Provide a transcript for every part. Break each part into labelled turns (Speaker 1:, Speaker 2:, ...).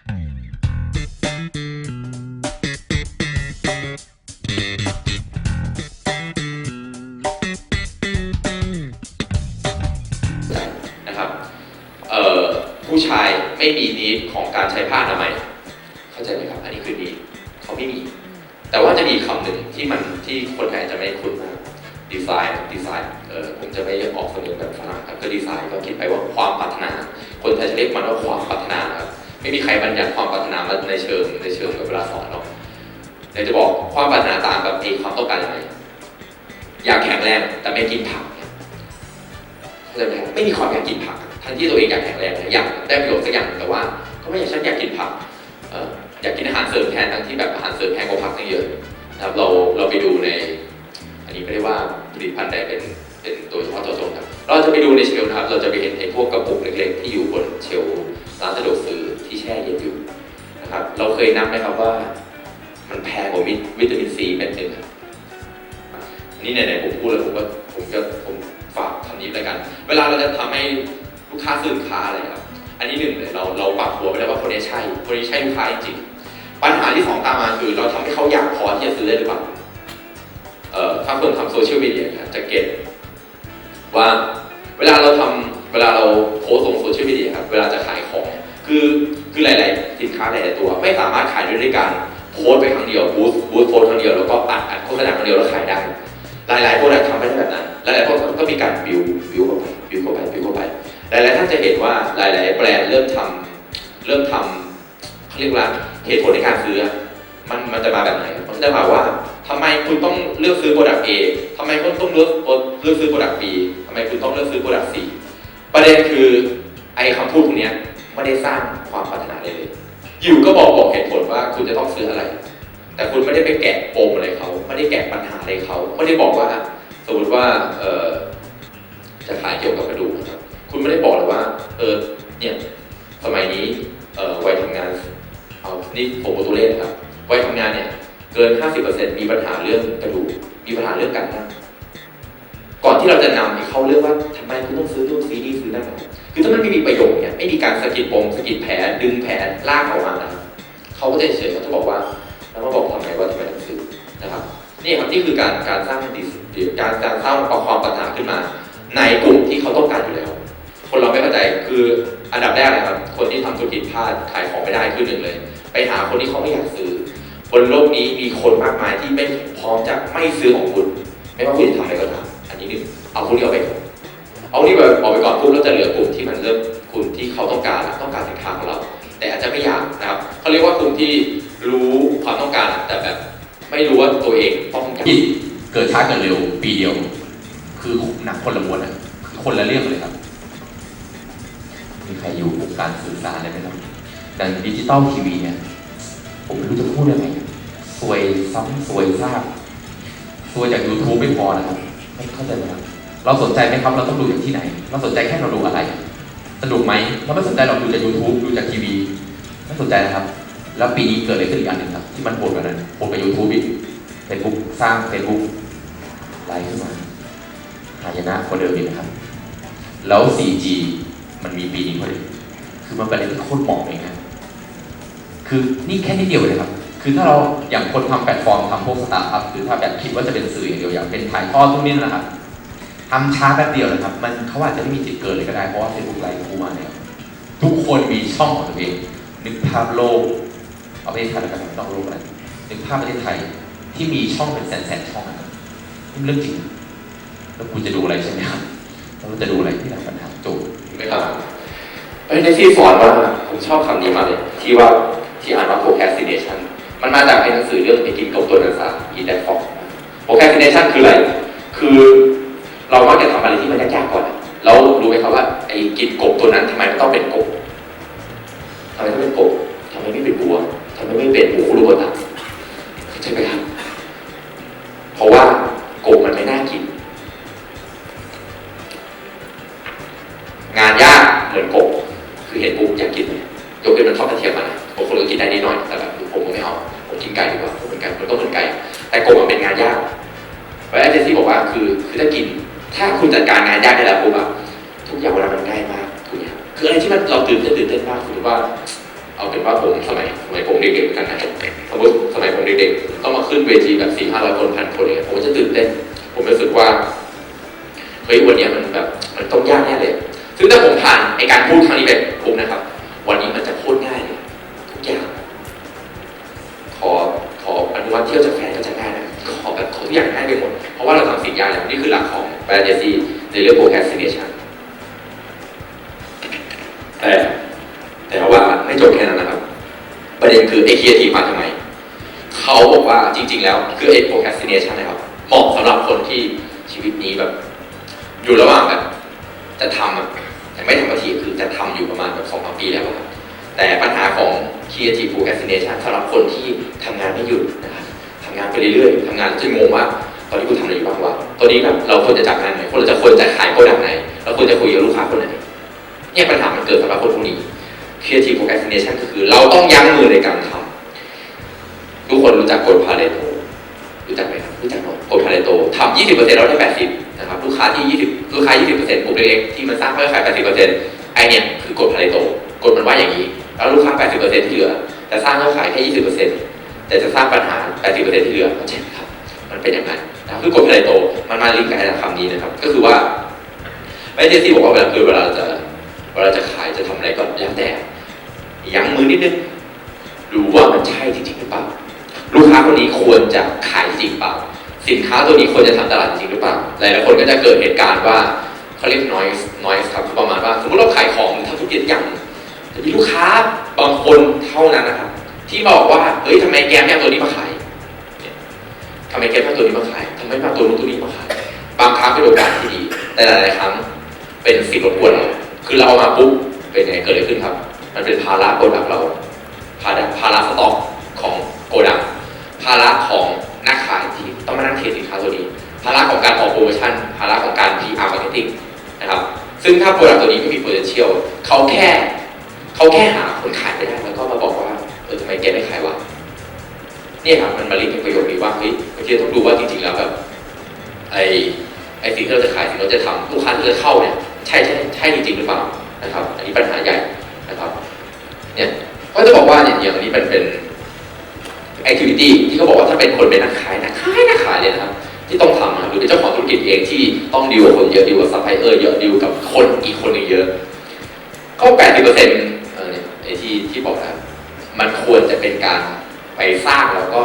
Speaker 1: นะครับเออผู้ชายไม่มีนิดของการใช้ผ้าอนามัยเข้าใจไหมครับ อันนี้คือนิดเขาไม่มี แต่ว่าจะมีคำหนึ่งที่มันที่คนไทยจะไม่คุ้นมากดีไซน์ดีไซน์เออผมจะไม่ออกสำเนียงแบบฝรั่งครับก็ดีไซน์ก็คิดไปว่าความปรารถนา คนไทยจะเรียกมันว่าความปรารถนาครับ ไม่มีใครบัญญัติความปรารถนามาในเชิงในเชิงแบบเวลาสอนหรอกเดี๋ยวจะบอกความปรารถนาตางกับเองความต้องการยังไงอยากแข็งแรงแต่ไม่กินผักเข้าใจไหมครับไม่มีความอยากกินผักทั้งที่ตัวเองอยากแข็งแรงอยากได้ประโยชน์สักอย่างแต่ว่าก็ไม่อยากฉันอยากกินผักอยากกินอาหารเสริมแทนทั้งที่แบบอาหารเสริมแพงกว่าผักตั้งเยอะนะครับเราเราไปดูใน อันนี้ไม่ได้ว่าผลิตภัณฑ์ใดเป็นเป็นตัวเฉพาะตัวจงครับเราจะไปดูในเชลฟ์นะครับเราจะไปเห็นไอ้พวกกระปุกเล็กๆที่อยู่บนเชลฟ์ ร้านสะดวกซื้อที่แช่เย็นอยู่นะครับ เราเคยนับไหมครับว่ามันแพงกว่าวิตามินซีเม็ดหนึ่งนี่ไหนๆผมพูดแล้วผมก็ผมก็ผมฝากคำนี้แล้วกัน เวลาเราจะทำให้ลูกค้าซื้อค้าอะไรครับ อันนี้หนึ่งเลยเราเราปรับหัวไปแล้วว่าคนนี้ใช่ คนนี้ใช่ลูกค้าจริงปัญหาที่สองตามมาคือเราทำให้เขาอยากพอที่จะซื้อได้หรือเปล่าเอ่อถ้าคนทำโซเชียลมีเดียจะเก็ตว่าเวลาเราทำเวลาเราโพสต์ลงโซเชียลมีเดียครับ เวลาจะขาย คือคือหลาย ๆ สินค้าหลาย ๆ ตัว ไม่สามารถขายด้วยการโพสไปครั้งเดียวบูสบูสโพสครั้งเดียวแล้วก็อัดอัดโฆษณาครั้งเดียวแล้วขายได้ หลาย ๆ โปรดักต์ทำไม่ได้แบบนั้น หลาย ๆ โปรดักต์ก็มีการบิวบิวเข้าไปบิวเข้าไปบิวเข้าไปหลาย ๆ ท่านจะเห็นว่าหลาย ๆ แบรนด์เริ่มทำเริ่มทำเขาเรียกว่าเหตุผลในการซื้อมันมันจะมาแบบไหนมันจะมาว่าทำไมคุณต้องเลือกซื้อโปรดักต์ A ทำไมคุณต้องเลือกเลือกซื้อโปรดักต์ B ทำไมคุณต้องเลือกซื้อโปรดักต์ C ประเด็นคือไอ้คำพูดพวกนี้ ไม่ได้สร้างความปรารถนาเลย อยู่ก็บอกบอกเหตุผลว่าคุณจะต้องซื้ออะไร แต่คุณไม่ได้ไปแกะปมอะไรเขา ไม่ได้แกะปัญหาอะไรเขา ไม่ได้บอกว่า สมมติว่าเออจะขายเกี่ยวกับกระดูกครับคุณไม่ได้บอกเลยว่าเออเนี่ยสมัยนี้เออวัยทำงานเอานี่ผมตัวเลขนครับวัยทำงานเนี่ยเกิน 50%มีปัญหาเรื่องกระดูกมีปัญหาเรื่องการนั่ง กิดปมสกิดแผลดึงแผลลากออกมานะเขาก็จะเฉยเขาจะบอกว่าแล้วมาบอกทำไมว่าทำไมต้องซื้อนะครับนี่ครับนี่คือการการสร้างดิสการการสร้างความปัญหาขึ้นมา ในกลุ่มที่เขาต้องการอยู่แล้ว คนเราไม่เข้าใจคืออันดับแรกเลยครับ คนที่ทำธุรกิจพลาดขายของไม่ได้คือหนึ่งเลย ไปหาคนที่เขาไม่อยากซื้อบนโลกนี้มีคนมากมายที่ไม่พร้อมจะไม่ซื้อของคุณ ไม่ว่าคุณจะทำอะไรก็ตามอันนี้หนึ่งเอาพวกนี้เอไปเอานี่แบบออกไปก่อนปุ๊บแล้วจะเหลือกลุ่มที่มันเริ่ม กลุ่มที่เขาต้องการต้องการสินค้าของเรา แต่อาจจะไม่อยากนะครับเขาเรียกว่ากลุ่มที่รู้ความต้องการแต่แบบไม่รู้ว่าตัวเองต้องการ
Speaker 2: เกิดช้าเกิดเร็วปีเดียว คือหนักคนละม้วนอะคือคนละเรื่องเลยครับ มีใครอยู่วงการสื่อสารเลยไหมครับแต่ดิจิตอลทีวีเนี่ยผมไม่รู้จะพูดยังไงสวยซ้ำสวยซากสวยจาก YouTube ไม่พอนะครับเข้าใจไหมครับเราสนใจไหมครับ เราต้องดูจากที่ไหน เราสนใจแค่เราดูอะไร สนุกไหมเราไม่สนใจเราดูจาก YouTube ดูจากทีวีไม่สนใจนะครับ แล้วปีนี้เกิดอะไรขึ้นอีกอันหนึ่งครับ ที่มันโหดกว่านั้นโหดกว่า YouTube อีก Facebook สร้าง Facebook ไลฟ์ขึ้นมาหายนะกว่าเดิมอีกนะครับ แล้ว 4G มันมีปีนี้พอดีคือมันเป็นอะไรที่โคตรเหมาะเลยนะคือนี่แค่นิดเดียวเลยครับ คือถ้าเราอย่างคนทำแพลตฟอร์มทำพวกสตาร์ทอัพหรือถ้าแบบคิดว่าจะเป็นสื่ออย่างเดียวอย่างเป็นถ่ายทอดตรงนี้นะครับ ทำช้าแป๊บเดียวนะครับ มันเขาอาจจะไม่มีจิตเกิดเลยก็ได้ เพราะว่า Facebook ไลฟ์คู่มาเนี่ย ทุกคนมีช่องของตัวเอง นึกภาพโลก เอาประเทศไทยแล้วกันไม่ต้องโลกอะนึกภาพประเทศไทยที่มีช่องเป็นแสนแสนๆช่องนะครับนี่เรื่องจริง แล้วคุณจะดูอะไรใช่ไหมครับแล้วจะดูอะไรที่ไหนปัญหาโจทย์
Speaker 1: ถูกไหมครับเอ้ยในที่สอนว่าผมชอบคำนี้มากเลย ที่ว่าที่อ่านว่า procrastination มันมาจากไอ้หนังสือเรื่องไอ้กินกบตัวนันสาอีแดฟอก procrastination คืออะไร คือ เรามักจะทำอะไรที่มันยากๆก่อนอะแล้วรู้ไหมครับว่าไอ้กินกบตัวนั้นทำไมมันต้องเป็นกบทำไมต้องเป็นกบทำไมไม่เป็นบัวทำไมไม่เป็นหมูลูกกระตาเข้าใจไหมครับเพราะว่ากบมันไม่น่ากิน งานยากเหมือนกบคือเห็นปุ๊บอยากกินยกเป็นมันทอดกระเทียมมานะบางคนก็กินได้นิดหน่อยแต่แบบผมไม่เอาผมกินไก่ดีกว่าผมเป็นไก่ผมต้องเป็นไก่แต่กบมันเป็นงานยากเพราะฉะนั้นเจสซี่บอกว่าคือคือถ้ากิน ถ้าคุณจัดการงานยากได้แล้วปุ๊บอะทุกอย่างเวลามันง่ายมากทุกอย่างคืออะไรที่มันเราตื่นเต้นตื่นเต้นมากสมมติว่า เอาเป็นว่าผมสมัยสมัยผมเด็กๆกันนะครับสมมติสมัยผมเด็กๆต้องมาขึ้นเวทีแบบสี่ห้าร้อยคนพันคนเลยผมจะตื่นเต้น ผมรู้สึกว่าเฮ้ยวันเนี้ยมันแบบมันต้องยากแน่เลยซึ่งถ้าผมผ่านไอการพูดครั้งนี้ไปปุ๊บนะครับ วันนี้มันจะโคตรง่ายเลยทุกอย่างขอขออนุมัติเที่ยวจากแฟนก็จะง่ายนะขอแบบขอทุกอย่างง่ายไปหมดเพราะว่าเราทำสิ่งยากแล้วนี่คือหลักของ b a d j c ในเรื่อง procrastination แต่แต่ว่าไม่จบแค่นั้นนะครับ ประเด็นคือไอ้ creative มาทำไม เขาบอกว่าจริง ๆ แล้วคือไอ้ procrastination นะครับเหมาะสำหรับคนที่ชีวิตนี้แบบ อยู่ระหว่างแบบจะทำแต่ไม่ทำสักทีคือจะทำอยู่ประมาณแบบสองสามปีแล้วอะครับแต่ปัญหาของ creative procrastination สำหรับคนที่ทำงานไม่หยุดนะครับทำงานไปเรื่อยๆทำงานจนงงว่าตอนนี้กูทำอะไรอยู่บ้างวะ ตอนนี้แบบเราควรจะจับงานไหนควรจะควรจะขายโปรดักต์ไหนเราควรจะคุยกับลูกค้าคนไหนเนี่ยปัญหามันเกิดสำหรับคนพวกนี้ creative procrastination ก็คือเราต้องยั้งมือในการทำทุกคนรู้จักกฎพาเรโตรู้จักไหมครับรู้จักเนอะกฎพาเรโตทำ20%เราได้80นะครับลูกค้าที่20ลูกค้า20%กลุ่มเล็กๆที่มันสร้างเพื่อขาย80%ไอเนี่ยคือกฎพาเรโตกฎมันว่าอย่างนี้ แล้วลูกค้า80%ที่เหลือจะสร้างเพื่อขายแค่20%แต่จะสร้างปัญหา80%ที่เหลือเข้าใจไหมครับมันเป็นอย่างนั้น นะครับคือกฎพาเรโตมันมาลิงก์กับไอ้คำนี้นะครับ ก็คือว่าไอเจซี่บอกว่าเวลาคือเวลาจะเวลาจะขายจะทำอะไรก็แล้วแต่ยั้งมือนิดนึงดูว่ามันใช่จริงหรือเปล่าลูกค้าคนนี้ควรจะขายจริงเปล่า สินค้าตัวนี้ควรจะทำตลาดจริงหรือเปล่าหลายๆคนก็จะเกิดเหตุการณ์ว่าเขาเรียก noise noise ครับประมาณว่าสมมติเราขายของทำธุรกิจอย่างมีลูกค้าบางคนเท่านั้นนะครับที่บอกว่าเฮ้ยทำไมแกไม่เอาตัวนี้มาขายทำไมแกไม่เอาตัวนี้มาขาย ไมไม่เอาตัวนู้นตัวนี้มาขายบางครั้งเป็นโอกาสที่ดี แต่หลายๆครั้งเป็นสิ่งรบกวนเราคือเราเอามาปุ๊บเป็นไงเกิดอะไรขึ้นครับ มันเป็นภาระโปรดักเราภาระภาระสต็อกของโกดังภาระของนักขายที่ต้องมานั่งเทรดสินค้าตัวนี้ ภาระของการออกโปรโมชั่น ภาระของการ PR marketing นะครับ ซึ่งถ้าโปรดักตัวนี้ไม่มี potential เขาแค่ เขาแค่หาคนขายไม่ได้แล้วก็มาบอกว่าเออทำไมแกไม่ขายวะ เนี่ยครับมันมาลิงก์เป็นประโยชน์ดีว่าเฮ้ยบางทีต้องดูว่าจริงๆแล้วแบบไอไอสิ่งที่เราจะขายสิ่งที่เราจะทำลูกค้าที่จะเข้าเนี่ยใช่ใช่ใช่จริงๆหรือเปล่านะครับ อันนี้ปัญหาใหญ่นะครับเนี่ยก็จะบอกว่าเนี่ยอย่างนี้เป็นเป็น activity ที่เขาบอกว่าถ้าเป็นคนเป็นนักขายนักขายนักขายเนี่ยนะครับที่ต้องทำนะหรือเป็นเจ้าของธุรกิจเองที่ต้องดีลกับคนเยอะดีลกับซัพพลายเออร์เยอะดีลกับคนอีกคนหนึ่งเยอะ ก็แปดสิบเปอร์เซ็นต์เออเนี่ยไอ้ที่ที่บอกนะมันควรจะเป็นการ ไปสร้างแล้วก็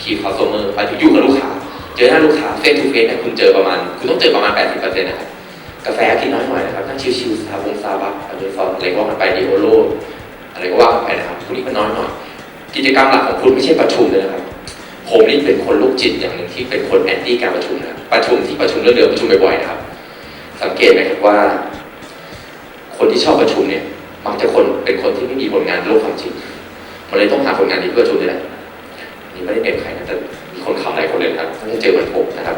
Speaker 1: คีย์คอสเมอร์ไปถึงอยู่กับลูกค้า เจอหน้าลูกค้าเฟสทูเฟสเนี่ยคุณเจอประมาณ คุณต้องเจอประมาณแปดสิบเปอร์เซ็นต์นะครับกาแฟกินน้อยหน่อยนะครับนั่งชิวๆซาบงซาบักอเมซอนอะไรก็ว่ามันไปดิโอโลอะไรก็ว่าไปนะครับพวกนี้ก็น้อยหน่อย กิจกรรมหลักของคุณไม่ใช่ประชุมเลยนะครับผมนี่เป็นคนโรคจิตอย่างหนึ่งที่เป็นคนแอนตี้การประชุมนะครับประชุมที่ประชุมเรื่องเดิมประชุมบ่อยๆนะครับ สังเกตไหมครับว่า คนที่ชอบประชุมเนี่ยมักจะคนเป็นคนที่ไม่มีผลงานโลกความจริงมันเลยต้องหาผลงานที่เพื่อประชุมนี่แหละ นี่ไม่ได้เป็นใครนะแต่มีคนขำหลายคนเลยนะครับไม่ได้เจอเหมือนผมนะครับ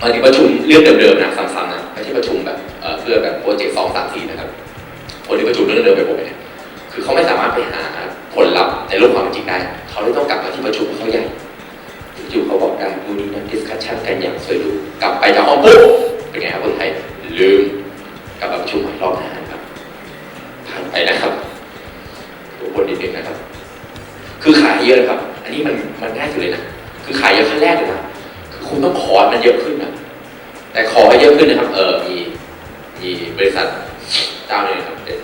Speaker 1: บางทีประชุมเรื่องเดิมๆนะซ้ำๆนะไม่ใช่ประชุมแบบเพื่อแบบโปรเจกต์สองสามสี่นะครับคนที่ประชุมเรื่องเดิมไปผมเนี่ยคือเขาไม่สามารถไปหาผลลัพธ์ในโลกความจริงได้ เขาเลยต้องกลับมาที่ประชุมเขาใหญ่จู่เขาบอกได้ดูนี่นั่นดิสคัชชันกันอย่างสวยหรูกลับไปจากห้องปุ๊บเป็นไงครับคนไทยลืมกลับมาประชุมใหม่รอบหน้าครับผ่านไปนะครับตัวคนนิดนึงนะครับ คือขายเยอะนะครับ อันนี้มันมันง่ายสุดเลยนะ คือขายเยอะขั้นแรกเลยนะคือคุณต้องขอมันเยอะขึ้นนะแต่ขอให้เยอะขึ้นนะครับ เออมีมีบริษัทเจ้าหนึ่งครับเป็น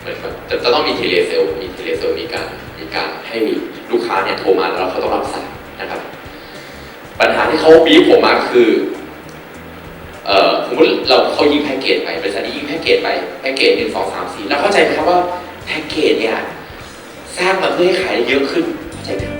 Speaker 1: เหมือนแบบจะจะต้องมีเทเลเซลมีเทเลเซลมีการมีการให้ลูกค้าเนี่ยโทรมาแล้วเขาต้องรับสายนะครับ ปัญหาที่เขาบีบผมมาคือเอ่อสมมติเราเขายิงแพ็กเกจไปบริษัทนี้ยิงแพ็กเกจไปแพ็กเกจหนึ่งสองสามสี่แล้วเข้าใจไหมครับว่าแพ็กเกจเนี่ย สร้างมาเพื่อให้ขายเยอะขึ้นใช่ไหม